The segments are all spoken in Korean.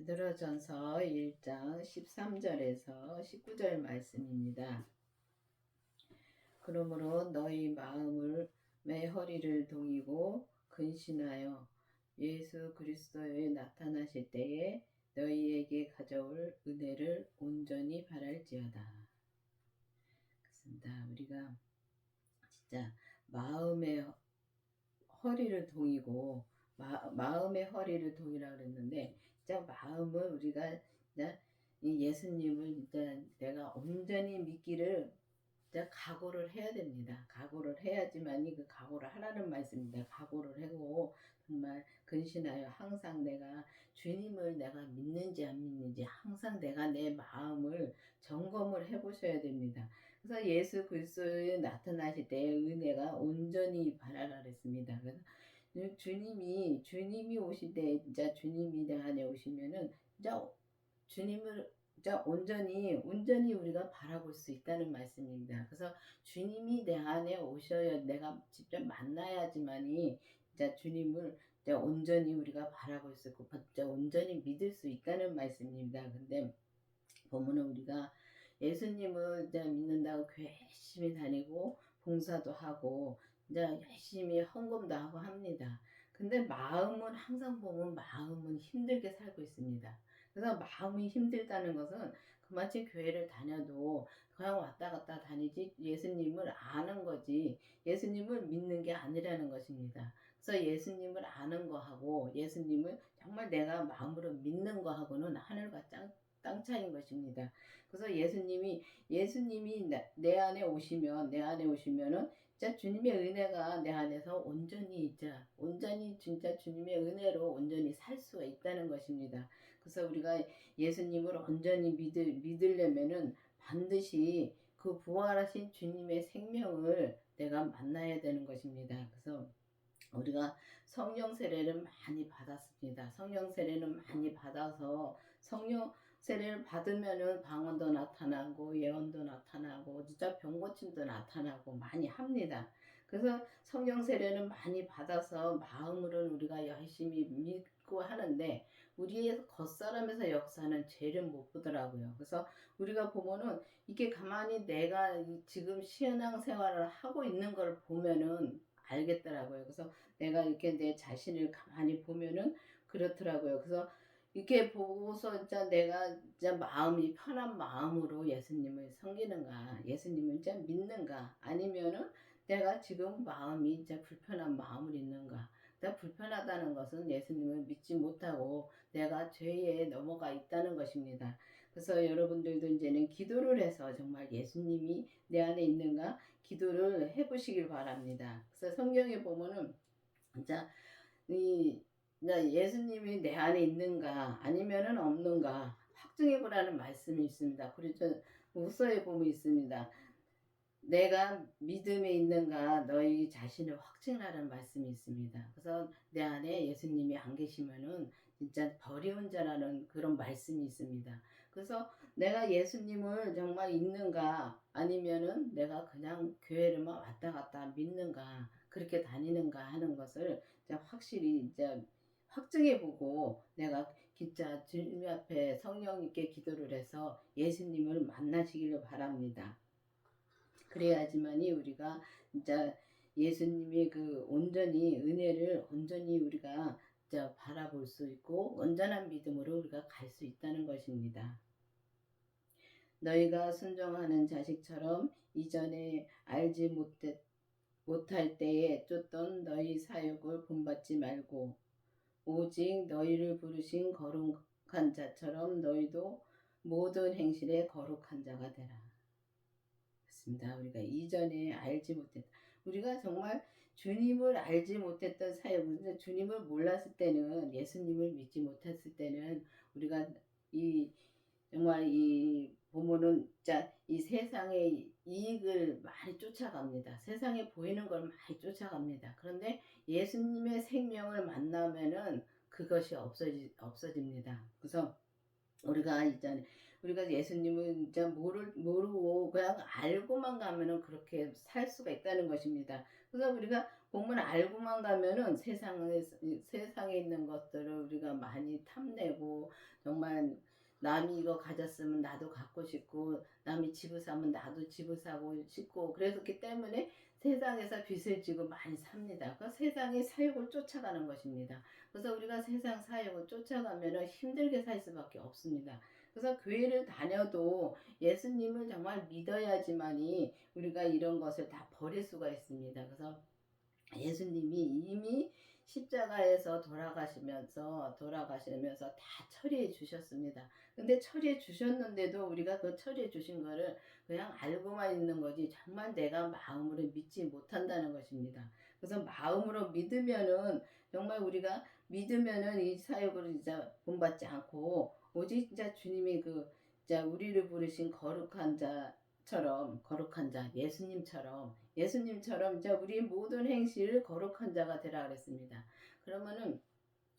베드로전서 1장 13절에서 19절 말씀입니다. 그러므로 너희 마음을 매 허리를 동이고 근신하여 예수 그리스도에 나타나실 때에 너희에게 가져올 은혜를 온전히 바랄지어다. 그렇습니다. 우리가 진짜 마음의 허리를 동이고 마, 마음의 허리를 동이라 그랬는데 진짜 마음을 우리가 진짜 이 예수님을 진짜 내가 온전히 믿기를 진짜 각오를 해야 됩니다. 각오를 해야지만이 그 각오를 하라는 말씀입니다. 각오를 하고 정말 근신하여 항상 내가 주님을 내가 믿는지 안 믿는지 항상 내가 내 마음을 점검을 해보셔야 됩니다. 그래서 예수 그리스도에 나타나실 때 은혜가 온전히 바라라 그랬습니다. 그래서 주님이 주님이 오실 때 진짜 주님이 내 안에 오시면은 진짜 주님을 진짜 온전히 온전히 우리가 바라볼 수 있다는 말씀입니다. 그래서 주님이 내 안에 오셔야 내가 직접 만나야지만이 진짜 주님을 진짜 온전히 우리가 바라볼 수 있고 진짜 온전히 믿을 수 있다는 말씀입니다. 근데 보면은 우리가 예수님을 이제 믿는다고 열심히 다니고 봉사도 하고 이제 열심히 헌금도 하고 합니다. 근데 마음은 항상 보면 마음은 힘들게 살고 있습니다. 그래서 마음이 힘들다는 것은 그마치 교회를 다녀도 그냥 왔다 갔다 다니지 예수님을 아는 거지 예수님을 믿는 게 아니라는 것입니다. 그래서 예수님을 아는 거하고 예수님을 정말 내가 마음으로 믿는 거하고는 하늘과 땅, 땅 차이인 것입니다. 그래서 예수님이 예수님이 내, 내 안에 오시면 내 안에 오시면은 진짜 주님의 은혜가 내 안에서 온전히 진짜 온전히 진짜 주님의 은혜로 온전히 살 수가 있다는 것입니다. 그래서 우리가 예수님을 온전히 믿을 믿으려면은 반드시 그 부활하신 주님의 생명을 내가 만나야 되는 것입니다. 그래서 우리가 성령 세례를 많이 받았습니다. 성령 세례는 많이 받아서 성령 세례를 받으면은 방언도 나타나고 예언도 나타나고 진짜 병 고침도 나타나고 많이 합니다. 그래서 성령 세례는 많이 받아서 마음으로는 우리가 열심히 믿고 하는데 우리의 겉사람에서 역사는 죄를 못 보더라고요. 그래서 우리가 보면은 이게 가만히 내가 지금 신앙 생활을 하고 있는 걸 보면은 알겠더라고요. 그래서 내가 이렇게 내 자신을 가만히 보면은 그렇더라고요. 그래서 이렇게 보고서 진짜 내가 진짜 마음이 편한 마음으로 예수님을 섬기는가, 예수님을 진짜 믿는가, 아니면은 내가 지금 마음이 진짜 불편한 마음을 있는가. 내가 불편하다는 것은 예수님을 믿지 못하고 내가 죄에 넘어가 있다는 것입니다. 그래서 여러분들도 이제는 기도를 해서 정말 예수님이 내 안에 있는가 기도를 해보시길 바랍니다. 그래서 성경에 보면은 진짜 이 예수님이 내 안에 있는가 아니면은 없는가 확증해 보라는 말씀이 있습니다. 그래서 우서에 보면 있습니다. 내가 믿음에 있는가 너희 자신을 확증하라는 말씀이 있습니다. 그래서 내 안에 예수님이 안 계시면은 진짜 버리운 자라는 그런 말씀이 있습니다. 그래서 내가 예수님을 정말 있는가 아니면은 내가 그냥 교회를만 왔다 갔다 믿는가 그렇게 다니는가 하는 것을 확실히 이제 확증해 보고 내가 진짜 주님 앞에 성령님께 기도를 해서 예수님을 만나시기를 바랍니다. 그래야지만이 우리가 진짜 예수님의 그 온전히 은혜를 온전히 우리가 진짜 바라볼 수 있고 온전한 믿음으로 우리가 갈 수 있다는 것입니다. 너희가 순종하는 자식처럼 이전에 알지 못했, 못할 때에 쫓던 너희 사역을 본받지 말고 오직 너희를 부르신 거룩한 자처럼 너희도 모든 행실에 거룩한 자가 되라. 그렇습니다. 우리가 이전에 알지 못했다. 우리가 정말 주님을 알지 못했던 사역은 주님을 몰랐을 때는 예수님을 믿지 못했을 때는 우리가 이 정말 이 보면은 진짜 이 세상의 이익을 많이 쫓아갑니다. 세상에 보이는 걸 많이 쫓아갑니다. 그런데 예수님의 생명을 만나면은 그것이 없어지, 없어집니다. 그래서 우리가 있잖아요. 우리가 예수님을 진짜 모를, 모르고 그냥 알고만 가면은 그렇게 살 수가 있다는 것입니다. 그래서 우리가 복문 알고만 가면은 세상에 세상에 있는 것들을 우리가 많이 탐내고 정말 남이 이거 가졌으면 나도 갖고 싶고 남이 집을 사면 나도 집을 사고 싶고 그랬기 때문에 세상에서 빚을 지고 많이 삽니다. 그 세상의 사욕을 쫓아가는 것입니다. 그래서 우리가 세상 사욕을 쫓아가면은 힘들게 살 수밖에 없습니다. 그래서 교회를 다녀도 예수님을 정말 믿어야지만이 우리가 이런 것을 다 버릴 수가 있습니다. 그래서 예수님이 이미 십자가에서 돌아가시면서 돌아가시면서 다 처리해 주셨습니다. 근데 처리해 주셨는데도 우리가 그 처리해 주신 거를 그냥 알고만 있는 거지 정말 내가 마음으로 믿지 못한다는 것입니다. 그래서 마음으로 믿으면은 정말 우리가 믿으면은 이 사역을 진짜 본받지 않고 오직 진짜 주님이 그 진짜 우리를 부르신 거룩한 자처럼 거룩한 자 예수님처럼 예수님처럼 이제 우리 모든 행실을 거룩한 자가 되라 그랬습니다. 그러면은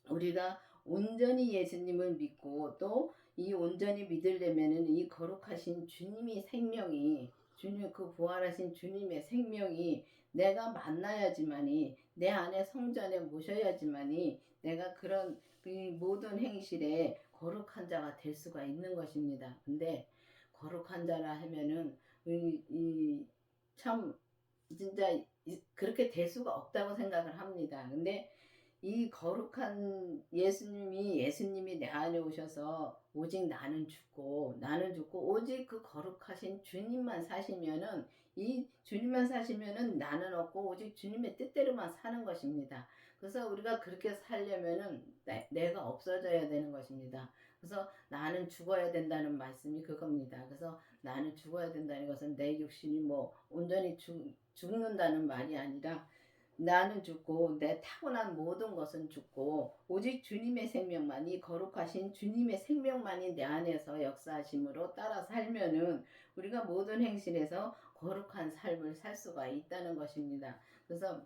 우리가 온전히 예수님을 믿고 또 이 온전히 믿으려면은 이 거룩하신 주님이 생명이 주님 그 부활하신 주님의 생명이 내가 만나야지만이 내 안에 성전에 모셔야지만이 내가 그런 이 모든 행실에 거룩한 자가 될 수가 있는 것입니다. 근데 거룩한 자라 하면은 이참 진짜 그렇게 될 수가 없다고 생각을 합니다. 근데 이 거룩한 예수님이 예수님이 내 안에 오셔서 오직 나는 죽고 나는 죽고 오직 그 거룩하신 주님만 사시면은 이 주님만 사시면은 나는 없고 오직 주님의 뜻대로만 사는 것입니다. 그래서 우리가 그렇게 살려면은 내, 가 없어져야 되는 것입니다. 그래서 나는 죽어야 된다는 말씀이 그겁니다. 그래서 나는 죽어야 된다는 것은 내 육신이 뭐 온전히 죽, 죽는다는 말이 아니라 나는 죽고 내 타고난 모든 것은 죽고 오직 주님의 생명만이 거룩하신 주님의 생명만이 내 안에서 역사하심으로 따라 살면은 우리가 모든 행실에서 거룩한 삶을 살 수가 있다는 것입니다. 그래서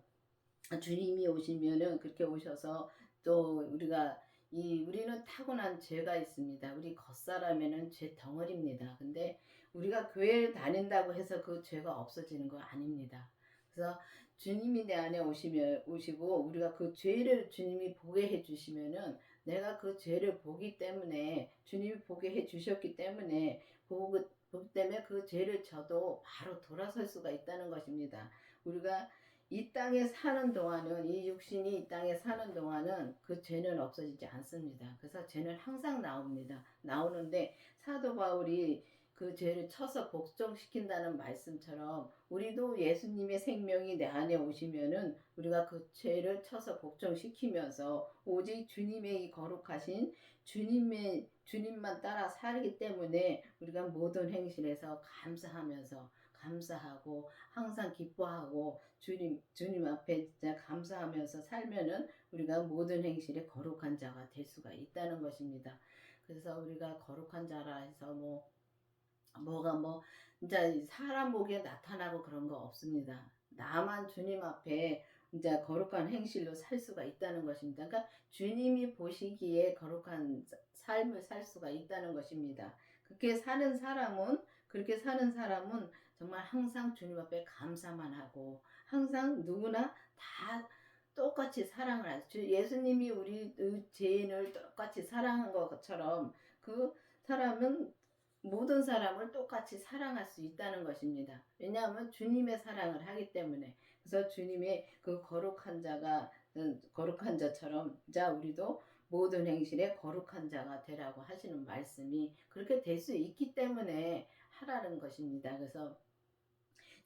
주님이 오시면은 그렇게 오셔서 또 우리가 이 우리는 타고난 죄가 있습니다. 우리 겉사람에는 죄 덩어리입니다. 근데 우리가 교회를 다닌다고 해서 그 죄가 없어지는 거 아닙니다. 그래서 주님이 내 안에 오시면 오시고 우리가 그 죄를 주님이 보게 해 주시면은 내가 그 죄를 보기 때문에 주님이 보게 해 주셨기 때문에 보기 때문에 그 죄를 져도 바로 돌아설 수가 있다는 것입니다. 우리가 이 땅에 사는 동안은 이 육신이 이 땅에 사는 동안은 그 죄는 없어지지 않습니다. 그래서 죄는 항상 나옵니다. 나오는데 사도 바울이 그 죄를 쳐서 복종시킨다는 말씀처럼 우리도 예수님의 생명이 내 안에 오시면은 우리가 그 죄를 쳐서 복종시키면서 오직 주님의 이 거룩하신 주님의 주님만 따라 살기 때문에 우리가 모든 행실에서 감사하면서 감사하고 항상 기뻐하고 주님 주님 앞에 진짜 감사하면서 살면은 우리가 모든 행실에 거룩한 자가 될 수가 있다는 것입니다. 그래서 우리가 거룩한 자라 해서 뭐 뭐가 뭐 이제 사람 보기에 나타나고 그런 거 없습니다. 나만 주님 앞에 이제 거룩한 행실로 살 수가 있다는 것입니다. 그러니까 주님이 보시기에 거룩한 삶을 살 수가 있다는 것입니다. 그렇게 사는 사람은 그렇게 사는 사람은 정말 항상 주님 앞에 감사만 하고 항상 누구나 다 똑같이 사랑을 하죠. 예수님이 우리 죄인을 똑같이 사랑한 것처럼 그 사람은 모든 사람을 똑같이 사랑할 수 있다는 것입니다. 왜냐하면 주님의 사랑을 하기 때문에. 그래서 주님의 그 거룩한 자가 음, 거룩한 자처럼 자 우리도 모든 행실에 거룩한 자가 되라고 하시는 말씀이 그렇게 될 수 있기 때문에 하라는 것입니다. 그래서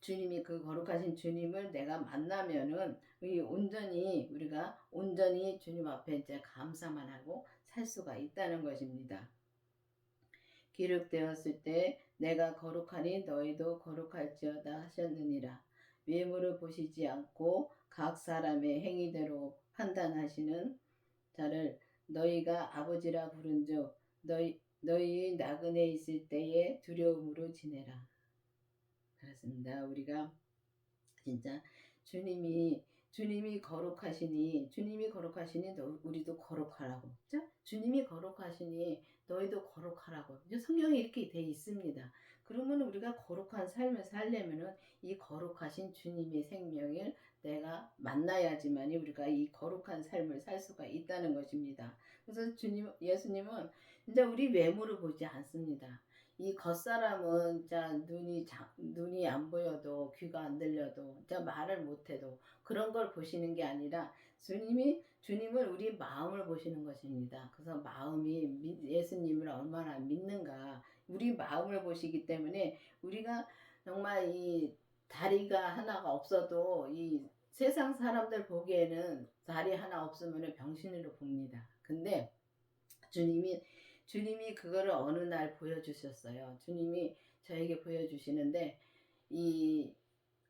주님이 그 거룩하신 주님을 내가 만나면은 온전히 우리가 온전히 주님 앞에 이제 감사만 하고 살 수가 있다는 것입니다. 기록되었을 때 내가 거룩하니 너희도 거룩할지어다 하셨느니라. 외모를 보시지 않고 각 사람의 행위대로 판단하시는 자를 너희가 아버지라 부른즉 너희 너희 나그네 있을 때에 두려움으로 지내라. 그렇습니다. 우리가 진짜 주님이 주님이 거룩하시니 주님이 거룩하시니 너, 우리도 거룩하라고. 자? 주님이 거룩하시니 너희도 거룩하라고. 성경에 이렇게 돼 있습니다. 그러면 우리가 거룩한 삶을 살려면은 이 거룩하신 주님의 생명을 내가 만나야지만이 우리가 이 거룩한 삶을 살 수가 있다는 것입니다. 그래서 주님, 예수님은 이제 우리 외모를 보지 않습니다. 이 겉사람은 자 눈이 자, 눈이 안 보여도 귀가 안 들려도 자 말을 못해도 그런 걸 보시는 게 아니라 주님이 주님을 우리 마음을 보시는 것입니다. 그래서 마음이 예수님을 얼마나 믿는가 우리 마음을 보시기 때문에 우리가 정말 이 다리가 하나가 없어도 이 세상 사람들 보기에는 다리 하나 없으면 병신으로 봅니다. 근데 주님이 주님이 그거를 어느 날 보여주셨어요. 주님이 저에게 보여주시는데 이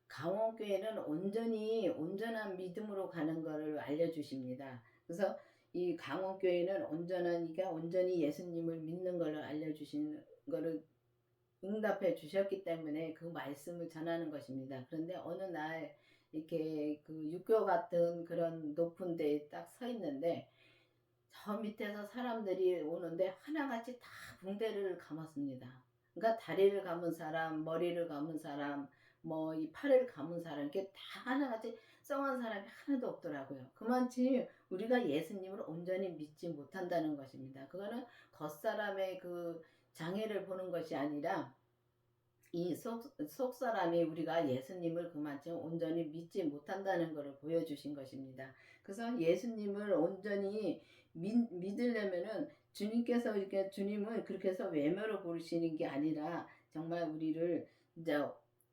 강원교회는 온전히 온전한 믿음으로 가는 것을 알려주십니다. 그래서 이 강원교회는 온전한 이가 온전히 예수님을 믿는 것을 알려주시는 것을 응답해 주셨기 때문에 그 말씀을 전하는 것입니다. 그런데 어느 날 이렇게 그 육교 같은 그런 높은 데에 딱 서 있는데 저 밑에서 사람들이 오는데 하나같이 다 붕대를 감았습니다. 그러니까 다리를 감은 사람, 머리를 감은 사람, 뭐 이 팔을 감은 사람 이렇게 다 하나같이 썩은 사람이 하나도 없더라고요. 그만큼 우리가 예수님을 온전히 믿지 못한다는 것입니다. 그거는 겉사람의 그 장애를 보는 것이 아니라 이 속, 속 사람이 우리가 예수님을 그만큼 온전히 믿지 못한다는 것을 보여주신 것입니다. 그래서 예수님을 온전히 믿, 믿으려면은 주님께서 이렇게 주님을 그렇게 해서 외모로 부르시는 게 아니라 정말 우리를 이제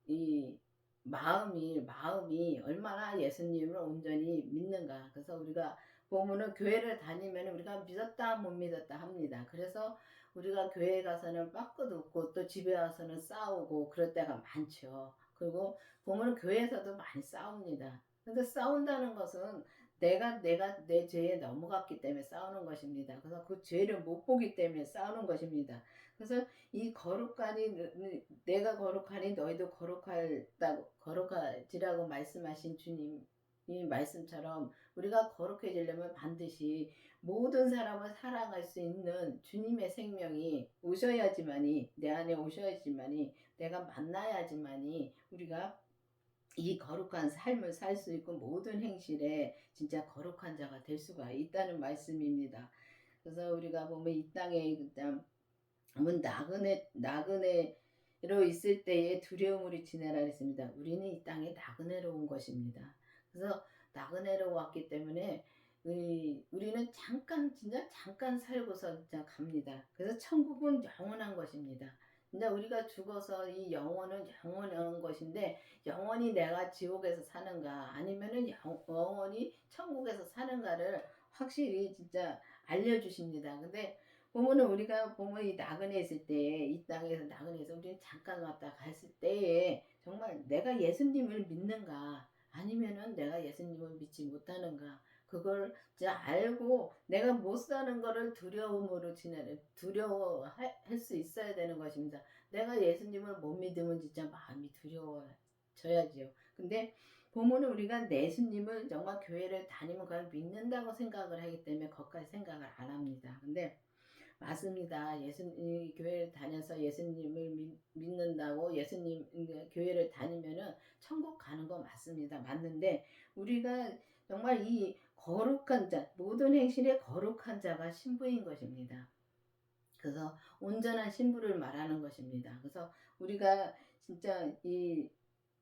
이 마음이 마음이 얼마나 예수님을 온전히 믿는가. 그래서 우리가 보면은 교회를 다니면 우리가 믿었다 못 믿었다 합니다. 그래서 우리가 교회 가서는 빠꾸도 웃고 또 집에 와서는 싸우고 그럴 때가 많죠. 그리고 보면 교회에서도 많이 싸웁니다. 근데 싸운다는 것은 내가 내가 내 죄에 넘어갔기 때문에 싸우는 것입니다. 그래서 그 죄를 못 보기 때문에 싸우는 것입니다. 그래서 이 거룩하니 내가 거룩하니 너희도 거룩하다고 거룩하지라고 말씀하신 주님 이 말씀처럼 우리가 거룩해지려면 반드시 모든 사람을 사랑할 수 있는 주님의 생명이 오셔야지만이 내 안에 오셔야지만이 내가 만나야지만이 우리가 이 거룩한 삶을 살 수 있고 모든 행실에 진짜 거룩한 자가 될 수가 있다는 말씀입니다. 그래서 우리가 보면 이 땅에 그다음 나그네 나그네로 있을 때에 두려움으로 지내라 했습니다. 우리는 이 땅에 나그네로 온 것입니다. 그래서 나그네로 왔기 때문에 우리는 잠깐 진짜 잠깐 살고서 진짜 갑니다. 그래서 천국은 영원한 것입니다. 이제 우리가 죽어서 이 영혼은 영원한 것인데 영원히 내가 지옥에서 사는가 아니면은 영원히 천국에서 사는가를 확실히 진짜 알려주십니다. 근데 보면은 우리가 보면 이 나그네 있을 때 이 땅에서 나그네에서 우리는 잠깐 왔다 갔을 때에 정말 내가 예수님을 믿는가 아니면은 내가 예수님을 믿지 못하는가 그걸 이제 알고 내가 못 사는 거를 두려움으로 지내는 두려워할 수 있어야 되는 것입니다. 내가 예수님을 못 믿으면 진짜 마음이 두려워져야지요. 근데 보면은 우리가 예수님을 정말 교회를 다니면 그걸 믿는다고 생각을 하기 때문에 거기까지 생각을 안 합니다. 근데 맞습니다. 예수님 교회를 다녀서 예수님을 믿, 믿는다고 예수님 교회를 다니면은 천국 가는 거 맞습니다. 맞는데 우리가 정말 이 거룩한 자, 모든 행실에 거룩한 자가 신부인 것입니다. 그래서 온전한 신부를 말하는 것입니다. 그래서 우리가 진짜 이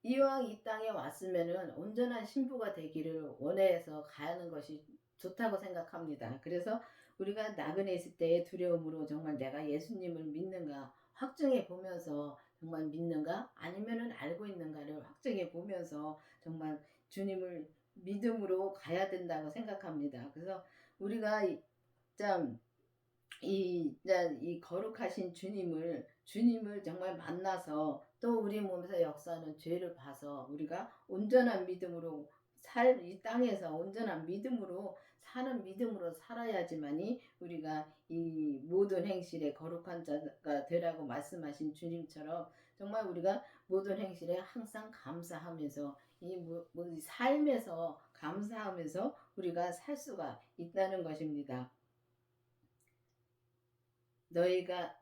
이왕 이 땅에 왔으면은 온전한 신부가 되기를 원해서 가는 것이 좋다고 생각합니다. 그래서 우리가 나그네 있을 때의 두려움으로 정말 내가 예수님을 믿는가 확정해 보면서 정말 믿는가 아니면은 알고 있는가를 확정해 보면서 정말 주님을 믿음으로 가야 된다고 생각합니다. 그래서 우리가 참 이, 이 거룩하신 주님을, 주님을 정말 만나서 또 우리 몸에서 역사하는 죄를 봐서 우리가 온전한 믿음으로 살, 이 땅에서 온전한 믿음으로 사는 믿음으로 살아야지만이 우리가 이 모든 행실에 거룩한 자가 되라고 말씀하신 주님처럼 정말 우리가 모든 행실에 항상 감사하면서 이 삶에서 감사하면서 우리가 살 수가 있다는 것입니다. 너희가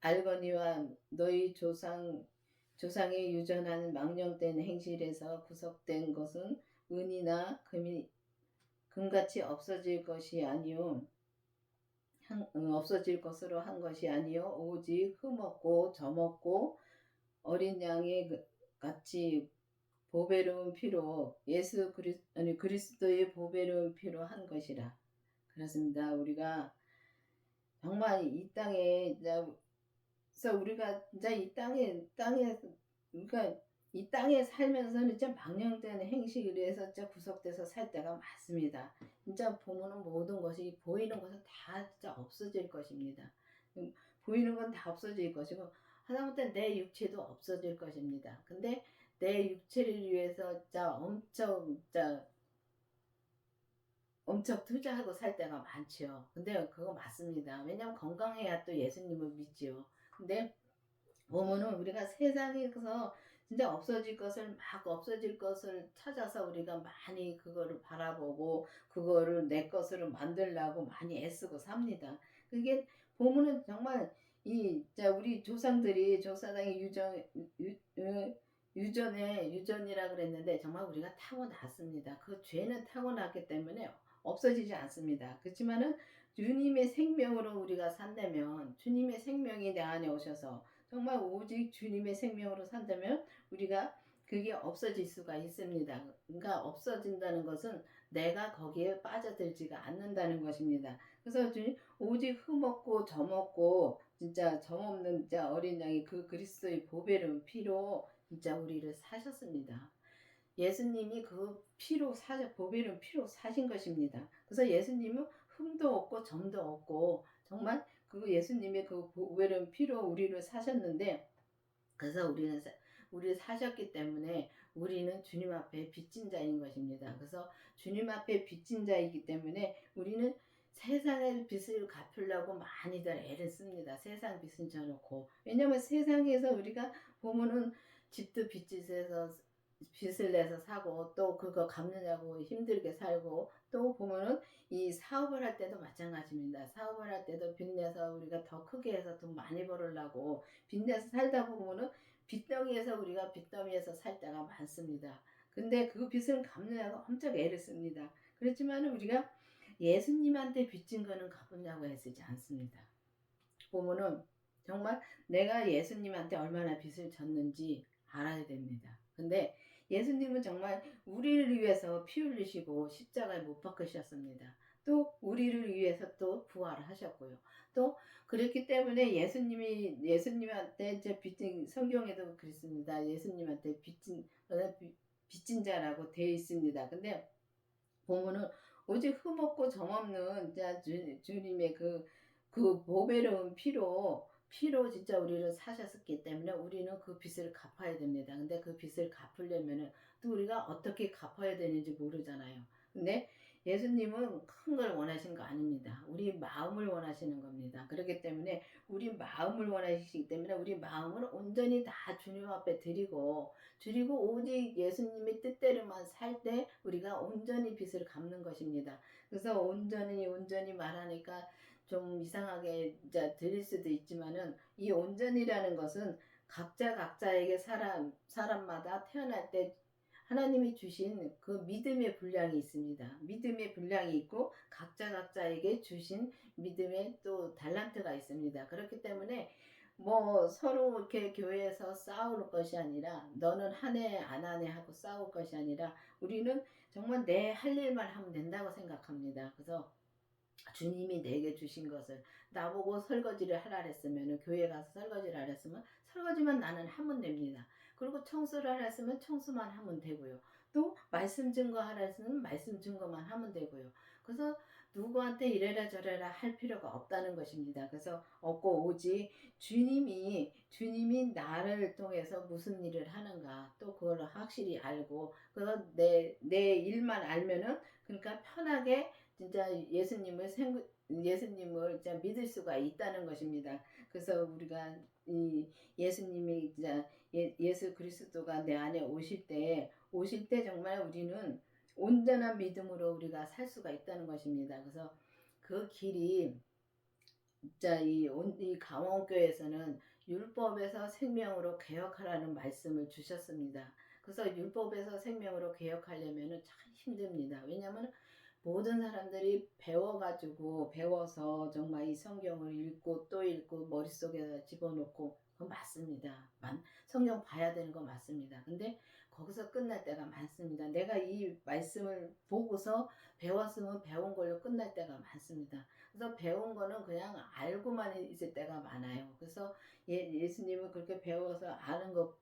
알거니와 너희 조상 조상의 유전한 망령된 행실에서 구속된 것은 은이나 금이 금같이 없어질 것이 아니요. 한- 음, 없어질 것으로 한 것이 아니요. 오직 흠없고 점없고 어린 양의 그- 같이 보배로운 피로 예수 그리, 아니, 그리스도의 보배로운 피로 한 것이라. 그렇습니다. 우리가 정말 이 땅에 그래서 우리가 진짜 이 땅에 땅에 그러니까 이 땅에 살면서는 진짜 망령된 행실에 의해서 진짜 구속돼서 살 때가 많습니다. 진짜 보면은 모든 것이 보이는 것은 다 진짜 없어질 것입니다. 음, 보이는 건 다 없어질 것이고 하다못해 내 육체도 없어질 것입니다. 근데 내 육체를 위해서 진짜 엄청 진짜 엄청 투자하고 살 때가 많죠. 근데 그거 맞습니다. 왜냐면 건강해야 또 예수님을 믿지요. 근데 보면은 우리가 세상에서 진짜 없어질 것을 막 없어질 것을 찾아서 우리가 많이 그거를 바라보고 그거를 내 것으로 만들려고 많이 애쓰고 삽니다. 그게 보면은 정말 이 자 우리 조상들이 조사당의 유전 유, 유, 유전에 유전이라 그랬는데 정말 우리가 타고 났습니다. 그 죄는 타고 났기 때문에 없어지지 않습니다. 그렇지만은 주님의 생명으로 우리가 산다면 주님의 생명이 내 안에 오셔서 정말 오직 주님의 생명으로 산다면 우리가 그게 없어질 수가 있습니다. 그러니까 없어진다는 것은 내가 거기에 빠져들지가 않는다는 것입니다. 그래서 주님 오직 흠없고 점없고 진짜 점없는 진짜 어린 양이 그 그리스도의 보배로운 피로 진짜 우리를 사셨습니다. 예수님이 그 피로 사셔 보배로운 피로 사신 것입니다. 그래서 예수님은 흠도 없고 점도 없고 예수님의 그 보배로운 피로 우리를 사셨는데 그래서 우리는 사- 우리를 사셨기 때문에 우리는 주님 앞에 빚진 자인 것입니다. 그래서 주님 앞에 빚진 자이기 때문에 우리는 세상의 빚을 갚으려고 많이들 애를 씁니다. 세상 빚은 져놓고 왜냐면 세상에서 우리가 보면은 집도 빚짓에서 빚을 내서 사고 또 그거 갚느냐고 힘들게 살고 또 보면은 이 사업을 할 때도 마찬가지입니다. 사업을 할 때도 빚내서 우리가 더 크게 해서 돈 많이 벌으려고 빚내서 살다 보면은 빚더미에서 우리가 빚더미에서 살 때가 많습니다. 근데 그 빚을 갚느냐고 엄청 애를 씁니다. 그렇지만 우리가 예수님한테 빚진 거는 갚으냐고 애쓰지 않습니다. 보면은 정말 내가 예수님한테 얼마나 빚을 졌는지 알아야 됩니다. 근데 예수님은 정말 우리를 위해서 피 흘리시고 십자가에 못 박으셨습니다. 또 우리를 위해서 또 부활을 하셨고요. 또 그렇기 때문에 예수님이 예수님한테 이제 빚진 성경에도 그랬습니다. 예수님한테 빚진 어, 빚- 빚진 자라고 되어 있습니다. 근데 보면은 오직 흠없고 점없는 자 주, 주님의 그그 보배로운 피로 피로 진짜 우리를 사셨기 때문에 우리는 그 빚을 갚아야 됩니다. 근데 그 빚을 갚으려면은 또 우리가 어떻게 갚아야 되는지 모르잖아요. 근데 예수님은 큰 걸 원하신 거 아닙니다. 우리 마음을 원하시는 겁니다. 그렇기 때문에 우리 마음을 원하시기 때문에 우리 마음을 온전히 다 주님 앞에 드리고 드리고 오직 예수님의 뜻대로만 살 때 우리가 온전히 빚을 갚는 것입니다. 그래서 온전히 온전히 말하니까 좀 이상하게 이제 들릴 수도 있지만은 이 온전이라는 것은 각자 각자에게 사람 사람마다 태어날 때 하나님이 주신 그 믿음의 분량이 있습니다. 믿음의 분량이 있고 각자 각자에게 주신 믿음의 또 달란트가 있습니다. 그렇기 때문에 뭐 서로 이렇게 교회에서 싸울 것이 아니라 너는 하네 안 하네 하고 싸울 것이 아니라 우리는 정말 내 할 일만 하면 된다고 생각합니다. 그래서 주님이 내게 주신 것을 나보고 설거지를 하라 했으면 교회 가서 설거지를 하라 했으면 설거지만 나는 하면 됩니다. 그리고 청소를 하라 했으면 청소만 하면 되고요. 또 말씀 증거하라 했으면 말씀 증거만 하면 되고요. 그래서 누구한테 이래라 저래라 할 필요가 없다는 것입니다. 그래서 없고 오직 주님이 주님이 나를 통해서 무슨 일을 하는가 또 그걸 확실히 알고 그거 내내 일만 알면은 그러니까 편하게 진짜 예수님을 생 예수님을 진짜 믿을 수가 있다는 것입니다. 그래서 우리가 이 예수님이 진짜 예, 예수 그리스도가 내 안에 오실 때 오실 때 정말 우리는 온전한 믿음으로 우리가 살 수가 있다는 것입니다. 그래서 그 길이 진짜 이, 온- 이 강원교에서는 율법에서 생명으로 개혁하라는 말씀을 주셨습니다. 그래서 율법에서 생명으로 개혁하려면 참 힘듭니다. 왜냐하면 모든 사람들이 배워가지고 배워서 정말 이 성경을 읽고 또 읽고 머릿속에다 집어넣고 그건 맞습니다. 만- 성경 봐야 되는 거 맞습니다. 근데 거기서 끝날 때가 많습니다. 내가 이 말씀을 보고서 배웠으면 배운 걸로 끝날 때가 많습니다. 그래서 배운 거는 그냥 알고만 있을 때가 많아요. 그래서 예, 예수님은 그렇게 배워서 아는 거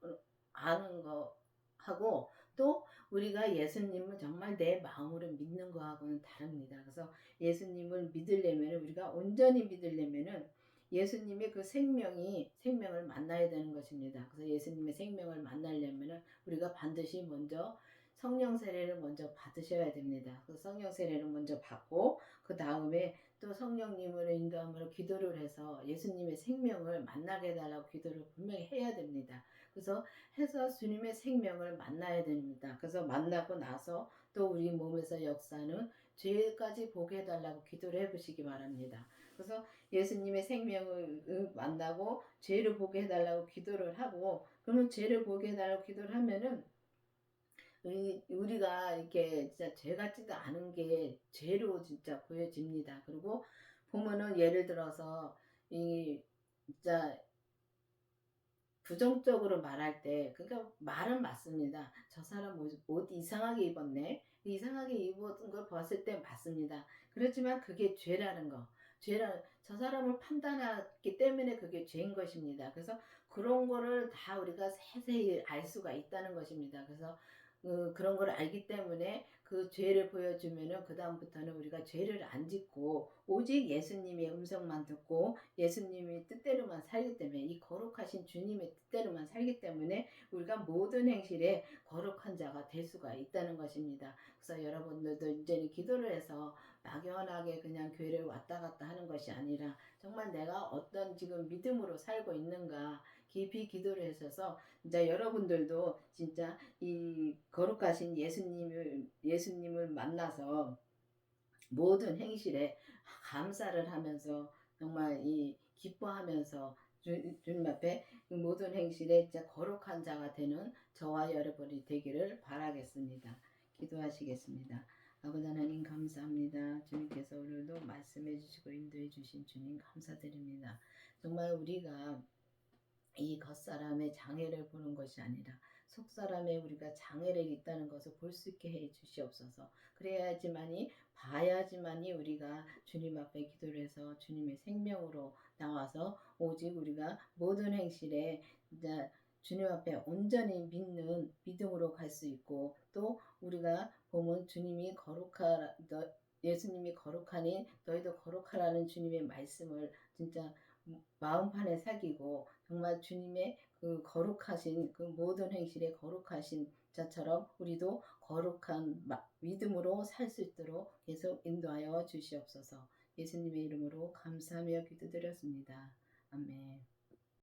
아는 거 하고 또 우리가 예수님을 정말 내 마음으로 믿는 거하고는 다릅니다. 그래서 예수님을 믿으려면 우리가 온전히 믿으려면은 예수님의 그 생명이 생명을 만나야 되는 것입니다. 그래서 예수님의 생명을 만나려면은 우리가 반드시 먼저 성령 세례를 먼저 받으셔야 됩니다. 그 성령 세례를 먼저 받고 그 다음에 또 성령님을 인도함으로 기도를 해서 예수님의 생명을 만나게 해달라고 기도를 분명히 해야 됩니다. 그래서 해서 주님의 생명을 만나야 됩니다. 그래서 만나고 나서 또 우리 몸에서 역사는 죄까지 보게 해달라고 기도를 해보시기 바랍니다. 그래서 예수님의 생명을 만나고 죄를 보게 해달라고 기도를 하고 그러면 죄를 보게 해달라고 기도를 하면은 우리, 우리가 이렇게 진짜 죄 같지도 않은 게 죄로 진짜 보여집니다. 그리고 보면은 예를 들어서 이 진짜 부정적으로 말할 때 그러니까 말은 맞습니다. 저 사람 옷, 옷 이상하게 입었네. 이상하게 입은 걸 봤을 때 맞습니다. 그렇지만 그게 죄라는 거. 죄라 저 사람을 판단하기 때문에 그게 죄인 것입니다. 그래서 그런 거를 다 우리가 세세히 알 수가 있다는 것입니다. 그래서 어, 그런 걸 알기 때문에 그 죄를 보여주면은 그 다음부터는 우리가 죄를 안 짓고 오직 예수님의 음성만 듣고 예수님의 뜻대로만 살기 때문에 이 거룩하신 주님의 뜻대로만 살기 때문에 우리가 모든 행실에 거룩한 자가 될 수가 있다는 것입니다. 그래서 여러분들도 이제는 기도를 해서 막연하게 그냥 교회를 왔다 갔다 하는 것이 아니라 정말 내가 어떤 지금 믿음으로 살고 있는가 깊이 기도를 하셔서 이제 여러분들도 진짜 이 거룩하신 예수님을 예수님을 만나서 모든 행실에 감사를 하면서 정말 이 기뻐하면서 주, 주님 앞에 그 모든 행실에 진짜 거룩한 자가 되는 저와 여러분이 되기를 바라겠습니다. 기도하시겠습니다. 아버지 하나님 감사합니다. 주님께서 오늘도 말씀해 주시고 인도해 주신 주님 감사드립니다. 정말 우리가 이 겉사람의 장애를 보는 것이 아니라 속사람의 우리가 장애를 있다는 것을 볼 수 있게 해 주시옵소서. 그래야지만이 봐야지만이 우리가 주님 앞에 기도를 해서 주님의 생명으로 나와서 오직 우리가 모든 행실에 주님 앞에 온전히 믿는 믿음으로 갈 수 있고 또 우리가 보면 주님이 거룩하 너 예수님이 거룩하니 너희도 거룩하라는 주님의 말씀을 진짜 마음판에 새기고 정말 주님의 그 거룩하신 그 모든 행실에 거룩하신 자처럼 우리도 거룩한 믿음으로 살 수 있도록 계속 인도하여 주시옵소서. 예수님의 이름으로 감사하며 기도드렸습니다. 아멘.